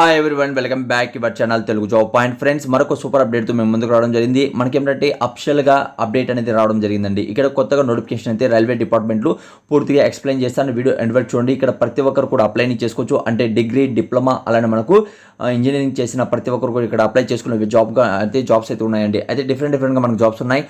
Hi one welcome back your channel Telugu job point friends మరొక super అప్డేట్తో మేము ముందుకు రావడం జరిగింది. మనకి ఏంటంటే అఫిషియల్గా అప్డేట్ అనేది రావడం జరిగిందండి. ఇక్కడ కొత్తగా నోటిఫికేషన్ అయితే రైల్వే డిపార్ట్మెంట్లు పూర్తిగా ఎక్స్ప్లెయిన్ చేస్తాను వీడియో ఎండ్ వరకు చూడండి. ఇక్కడ ప్రతి ఒక్కరు కూడా అప్లై చేసుకోవచ్చు. అంటే డిగ్రీ డిప్లొమా అలానే మనకు ఇంజనీరింగ్ చేసిన ప్రతి ఒక్కరు కూడా ఇక్కడ అప్లై చేసుకునే జాబ్గా అయితే జాబ్స్ అయితే ఉన్నాయండి. అయితే డిఫరెంట్ డిఫరెంట్గా మనకు జాబ్స్ ఉన్నాయి.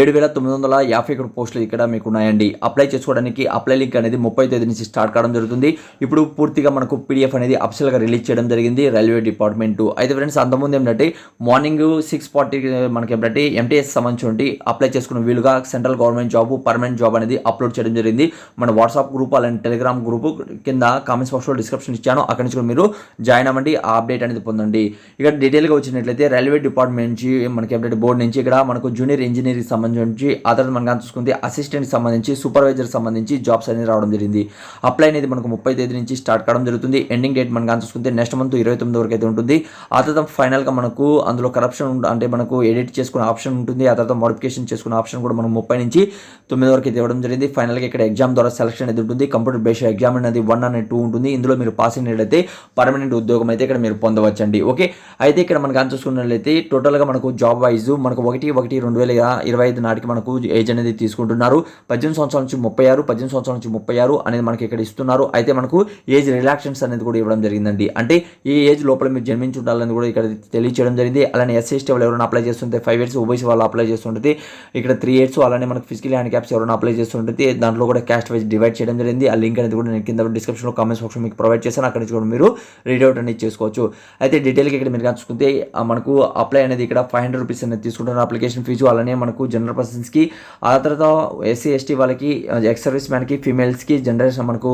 ఏడు వేల తొమ్మిది వందల యాభై ఒకటి పోస్టులు ఇక్కడ మీకు ఉన్నాయండి. అప్లై చేసుకోవడానికి అప్లై లింక్ అనేది ముప్పై తేదీ నుంచి స్టార్ట్ కావడం జరుగుతుంది. ఇప్పుడు పూర్తిగా మనకు పీడిఎఫ్ అనేది అఫిషియల్గా రిలీజ్ చేయడం జరిగింది రైల్వే డిపార్ట్మెంట్ అయితే ఫ్రెండ్స్ అంతకుముందు ఏంటంటే మార్నింగ్ సిక్స్ ఫార్టీ మనకి ఏంటంటే ఎంటీఎస్ సంబంధించి అప్లై చేసుకున్న వీలుగా central government job permanent job అనేది అప్లోడ్ చేయడం జరిగింది. మన వాట్సాప్ గ్రూప్ అలాంటి టెలిగ్రామ్ గ్రూప్ కింద కామెంట్స్ బాక్స్లో డిస్క్రిప్షన్ ఇచ్చాను. అక్కడి నుంచి కూడా మీరు జాయిన్ అవ్వండి. ఆ అప్డేట్ అనేది పొందండి. ఇక్కడ డీటెయిల్గా వచ్చినట్లయితే రైల్వే డిపార్ట్మెంట్ నుంచి మనకి ఏంటంటే బోర్డు నుంచి ఇక్కడ మనకు జూనియర్ ఇంజనీరింగ్ సంబంధించి ఆ తర్వాత మనకు చూసుకుంటే అసిస్టెంట్ సంబంధించి సూపర్వైజర్ సంబంధించి జాబ్స్ అనేది రావడం జరిగింది. అప్లై అనేది మనకు ముప్పై తేదీ నుంచి స్టార్ట్ కావడం జరుగుతుంది. ఎండింగ్ డేట్ మనకు చూసుకుంటే నెక్స్ట్ మంత్ ఇరవై తొమ్మిది వరకు అయితే ఉంటుంది. ఆ తర్వాత ఫైనల్గా మనకు అందులో కరప్షన్ అంటే మనకు ఎడిట్ చేసుకునే ఆప్షన్ ఉంటుంది. ఆ తర్వాత మోడిఫికేషన్ చేసుకునే ఆప్షన్ కూడా మనం ముప్పై నుంచి తొమ్మిది వరకు అయితే ఇవ్వడం జరిగింది. ఫైనల్గా ఇక్కడ ఎగ్జామ్ ద్వారా సెలక్షన్ అనేది ఉంటుంది. కంప్యూటర్ బేస్డ్ ఎగ్జామ్ అనేది వన్ అనేది టూ ఉంటుంది. ఇందులో మీరు పాస్ అయినట్లయితే పర్మనెంట్ ఉద్యోగం అయితే ఇక్కడ మీరు పొందవచ్చండి. ఓకే? అయితే ఇక్కడ మనకు అని చూసుకున్నట్లయితే టోటల్గా మనకు జాబ్ వైజ్ మనకు ఒకటి ఒకటి రెండు వేల ఇరవై ఐదు నాటికి మనకు ఏజ్ అనేది తీసుకుంటున్నారు. పద్దెనిమిది సంవత్సరాల నుంచి ముప్పై ఆరు పద్దెనిమిది సంవత్సరాల నుంచి ముప్పై ఆరు అనేది మనకి ఇక్కడ ఇస్తున్నారు. అయితే మనకు ఏజ్ రిలాక్షన్స్ అనేది కూడా ఇవ్వడం జరిగిందండి. అంటే ఈ ఏజ్ లోపల మీరు జన్మించి ఉండాలని కూడా ఇక్కడ తెలియచేయడం జరిగింది. అలానే ఎస్సీ ఎస్టీ వాళ్ళు ఎవరైనా అప్లై చేస్తుంటే ఫైవ్ ఇయర్స్ ఓబీసీ వాళ్ళు అప్లై చేస్తుంటుంది ఇక్కడ త్రీ ఇయర్స్ అలానే మనకు ఫిజికల్ హ్యాండిక్యాప్స్ ఎవరైనా అప్లై చేస్తుంటుంది దాంట్లో కూడా క్యాస్ట్ వైజ్ డివైడ్ చేయడం జరిగింది. ఆ లింక్ అనేది కూడా నేను కింద డిస్క్రిప్షన్లో కామెంట్స్ బాక్స్ మీకు ప్రొవైడ్ చేశాను. అక్కడ నుంచి కూడా మీరు రీడౌట్ అనేది చేసుకోవచ్చు. అయితే డీటెయిల్గా ఇక్కడ మీరు చూసుకుంటే మనకు అప్లై అనేది ఇక్కడ ఫైవ్ హండ్రెడ్ రూపీస్ అనేది తీసుకుంటున్నారు. అప్లికేషన్ ఫీజు అలానే మనకు జనరల్ పర్సన్స్కి ఆ తర్వాత ఎస్సీ ఎస్టీ వాళ్ళకి ఎక్స్ సర్వీస్ మ్యాన్కి ఫీమేల్స్కి జనరేషన్ మనకు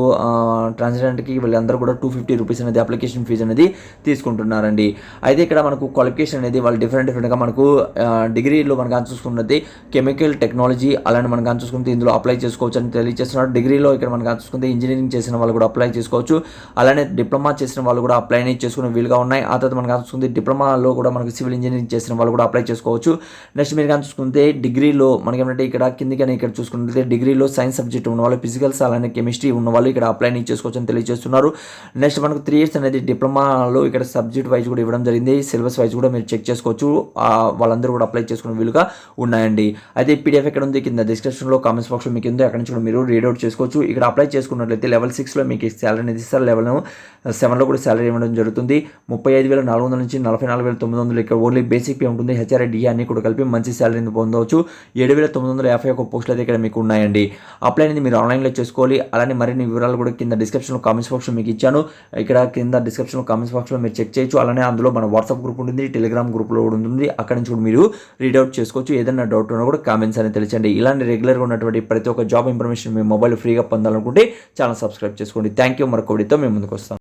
ట్రాన్స్జెండర్కి వీళ్ళందరూ కూడా టూ ఫిఫ్టీ రూపీస్ అనేది అప్లికేషన్ ఫీజు అనేది తీసుకుంటున్నారండి. అయితే ఇక్కడ మనకు క్వాలిఫికేషన్ అనేది వాళ్ళు డిఫరెంట్ డిఫరెంట్గా మనకు డిగ్రీలో మనకు అని చూసుకున్నది కెమికల్ టెక్నాలజీ అలానే మనకు చూసుకుంటే ఇందులో అప్లై చేసుకోవచ్చు అని తెలియజేస్తున్నారు. డిగ్రీలో ఇక్కడ మనకు చూసుకుంటే ఇంజనీరింగ్ చేసిన వాళ్ళు కూడా అప్లై చేసుకోవచ్చు. అలానే డిప్లొమా చేసిన వాళ్ళు కూడా అప్లై చేసుకునే వీలుగా ఉన్నాయి. ఆ తర్వాత మనకు చూసుకుంటే డిప్లొమాలో కూడా మనకు సివిల్ ఇంజనీరింగ్ చేసిన వాళ్ళు కూడా అప్లై చేసుకోవచ్చు. నెక్స్ట్ మీరు కానీ చూసుకుంటే డిగ్రీలో మనకి ఏమంటే ఇక్కడ కిందికనే ఇక్కడ చూసుకుంటే డిగ్రీలో సైన్స్ సబ్జెక్ట్ ఉన్న వాళ్ళు ఫిజికల్స్ అలానే కెమిస్ట్రీ ఉన్న వాళ్ళు ఇక్కడ అప్లై చేసుకోవచ్చు అని తెలియజేస్తున్నారు. నెక్స్ట్ మనకు త్రీ ఇయర్స్ అనేది డిప్లొమాలో ఇక్కడ సబ్జెక్ట్ వైజ్ కూడా ఇవ్వడం జరిగింది. సిలబస్ వైజ్ కూడా మీరు చెక్ చేసుకోవచ్చు. వాళ్ళందరూ కూడా అప్లై చేసుకునే వీలుగా ఉన్నాయండి. అయితే పీడిఎఫ్ ఎక్కడ ఉంది? కింద డిస్క్రిప్షన్లో కామెంట్స్ బాక్స్లో మీకు ఉంది. అక్కడ నుంచి కూడా మీరు రీడౌట్ చేసుకోవచ్చు. ఇక్కడ అప్లై చేసుకున్నట్లయితే లెవెల్ సిక్స్లో మీకు శాలరీ అనేది ఇస్తారు లెవెల్ సెవెన్లో కూడా శాలరీ ఇవ్వడం జరుగుతుంది. ముప్పై ఐదు వేల నాలుగు వందల నుంచి నలభై నాలుగు వేల తొమ్మిది వందలు ఇక్కడ ఓన్లీ బేసిక్ పే ఉంటుంది. హెచ్ఆర్ఐ డి అన్ని కూడా కలిపి మంచి శాలరీని పొందవచ్చు. ఏడు వేల తొమ్మిది వందల యాభై ఒక పోస్టులు అయితే ఇక్కడ మీకు ఉన్నాయండి. అప్లై అనేది మీరు ఆన్లైన్లో చేసుకోవాలి. అలానే మరిన్ని వివరాలు కూడా కింద డిస్క్రిప్షన్లో కామెంట్స్ బాక్స్లో మీకు ఇచ్చాను. ఇక్కడ కింద డిస్క్రిప్షన్లో కామెంట్స్ బాక్స్లో మీరు చెక్ చేయొచ్చు. అలానే అందులో మన వాట్సాప్ గ్రూప్ ఉంటుంది టెలిగ్రామ్ గ్రూప్లో కూడా ఉంటుంది. అక్కడ నుంచి కూడా మీరు రీడౌట్ చేసుకోవచ్చు. ఏదైనా డౌట్ ఉన్నా కూడా కామెంట్స్ అనేది తెలియచండి ఇలాంటి రెగ్యులర్గా ఉన్నటువంటి ప్రతి ఒక్క జాబ్ ఇన్ఫర్మేషన్ మీ మొబైల్ ఫ్రీగా పొందాలనుకుంటే ఛానల్ సబ్స్క్రైబ్ చేసుకోండి. థ్యాంక్ యూ మరొక వీడియోతో మేము ముందుకు వస్తాం.